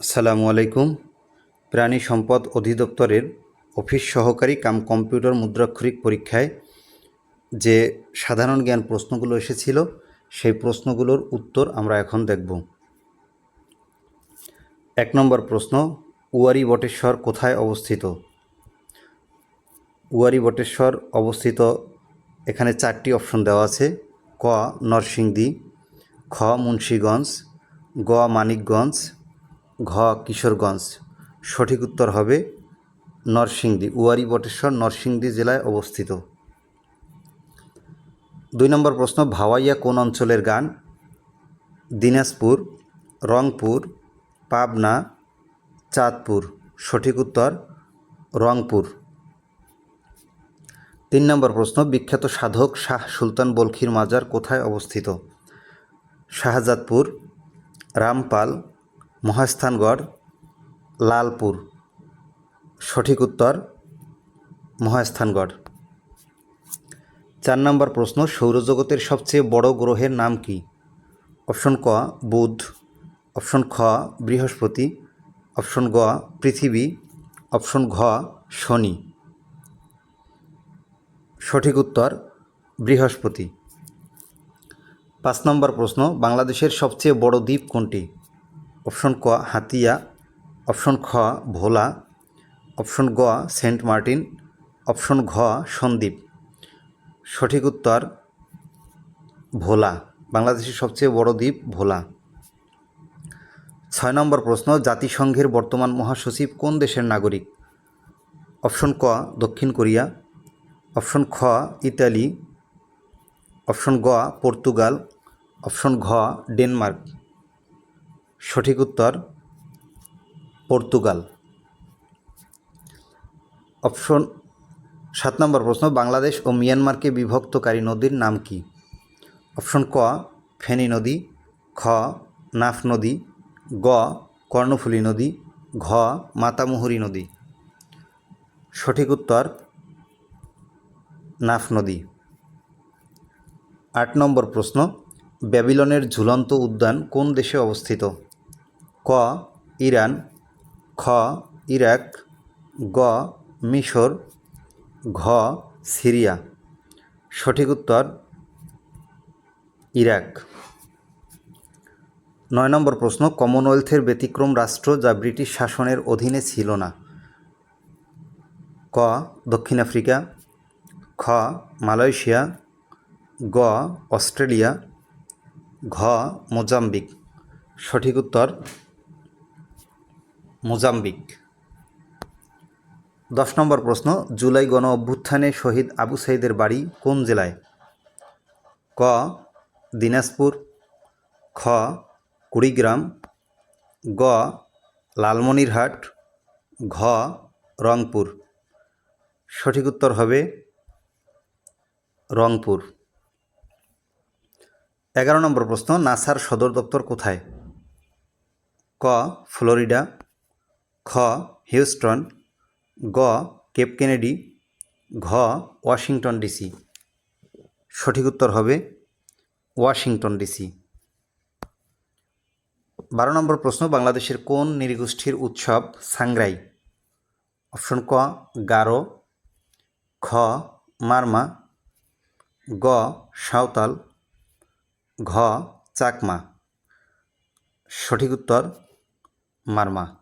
আসসালামু আলাইকুম। প্রাণী সম্পদ অধিদপ্তরের অফিস সহকারী কাম কম্পিউটার মুদ্রাক্ষরিক পরীক্ষায় যে সাধারণ জ্ঞান প্রশ্নগুলো এসেছিল, সেই প্রশ্নগুলোর উত্তর আমরা এখন দেখব। এক নম্বর প্রশ্ন, উয়ারি বটেশ্বর কোথায় অবস্থিত? উয়ারি বটেশ্বর অবস্থিত, এখানে চারটি অপশন দেওয়া আছে। ক, নরসিংদী, খ, মুন্সীগঞ্জ, গ, মানিকগঞ্জ ঘ. কিশোরগঞ্জ। সঠিক উত্তর হবে নরসিংদী, উয়ারি বটেশ্বর, নরসিংদী জেলায় অবস্থিত। দুই নম্বর প্রশ্ন, ভাওয়াইয়া কোন অঞ্চলের গান? দিনাজপুর, রংপুর, পাবনা, চাঁদপুর। সঠিক উত্তর, রংপুর। তিন নম্বর প্রশ্ন, বিখ্যাত সাধক শাহ সুলতান বলখির মাজার কোথায় অবস্থিত? শাহজাদপুর, রামপাল মহাস্থানগড়, লালপুর। সঠিক উত্তর, মহাস্থানগড়। চার নম্বর প্রশ্ন, সৌরজগতের সবচেয়ে বড় গ্রহের নাম কি? অপশন ক, বুধ। অপশন খ, বৃহস্পতি। অপশন গ, পৃথিবী। অপশন ঘ, শনি। সঠিক উত্তর, বৃহস্পতি। পাঁচ নম্বর প্রশ্ন, বাংলাদেশের সবচেয়ে বড় দ্বীপ কোনটি? অপশন ক, হাতিয়া, অপশন খ, ভোলা, অপশন গ, সেন্ট মার্টিন, অপশন ঘ, সন্দ্বীপ। সঠিক উত্তর ভোলা, বাংলাদেশের সবচেয়ে বড় দ্বীপ ভোলা। ছয় নম্বর প্রশ্ন, জাতিসংঘের বর্তমান মহাসচিব কোন দেশের নাগরিক? অপশন ক, দক্ষিণ কোরিয়া, অপশন খ, ইতালি, অপশন গ, পর্তুগাল, অপশন ঘ, ডেনমার্ক। সঠিক উত্তর, পর্তুগাল। অপশন সাত নম্বর প্রশ্ন, বাংলাদেশ ও মিয়ানমারকে বিভক্তকারী নদীর নাম কি? অপশন ক, ফেনী নদী, খ, নাফ নদী, গ, কর্ণফুলী নদী, ঘ, মাতামুহুরী নদী। সঠিক উত্তর, নাফ নদী। আট নম্বর প্রশ্ন, ব্যাবিলনের ঝুলন্ত উদ্যান কোন দেশে অবস্থিত? ক, ইরান, খ, ইরাক, গ, মিশর, ঘ, সিরিয়া। সঠিক উত্তর, ইরাক। নয় নম্বর প্রশ্ন, কমনওয়েলথের ব্যতিক্রম রাষ্ট্র যা ব্রিটিশ শাসনের অধীনে ছিল না। ক, দক্ষিণ আফ্রিকা। খ, মালয়েশিয়া। গ, অস্ট্রেলিয়া। ঘ, মোজাম্বিক। সঠিক উত্তর মোজাম্বিক। দশ নম্বর প্রশ্ন, জুলাই গণ অভ্যুত্থানে শহীদ আবু সাইদের বাড়ি কোন জেলায়? ক, দিনাজপুর, খ, কুড়িগ্রাম, গ, লালমনিরহাট, ঘ, রংপুর। সঠিক উত্তর হবে রংপুর। এগারো নম্বর প্রশ্ন, নাসার সদর দপ্তর কোথায়? ক, ফ্লোরিডা খ, হিউস্টন, গ, কেপ কেনেডি, ঘ, ওয়াশিংটন ডিসি। সঠিক উত্তর হবে ওয়াশিংটন ডিসি। বারো নম্বর প্রশ্ন, বাংলাদেশের কোন নৃগোষ্ঠীর উৎসব সাংগ্রাই অপশন ক, গারো, খ, মারমা, গ, সাঁওতাল, ঘ, চাকমা। সঠিক উত্তর, মারমা।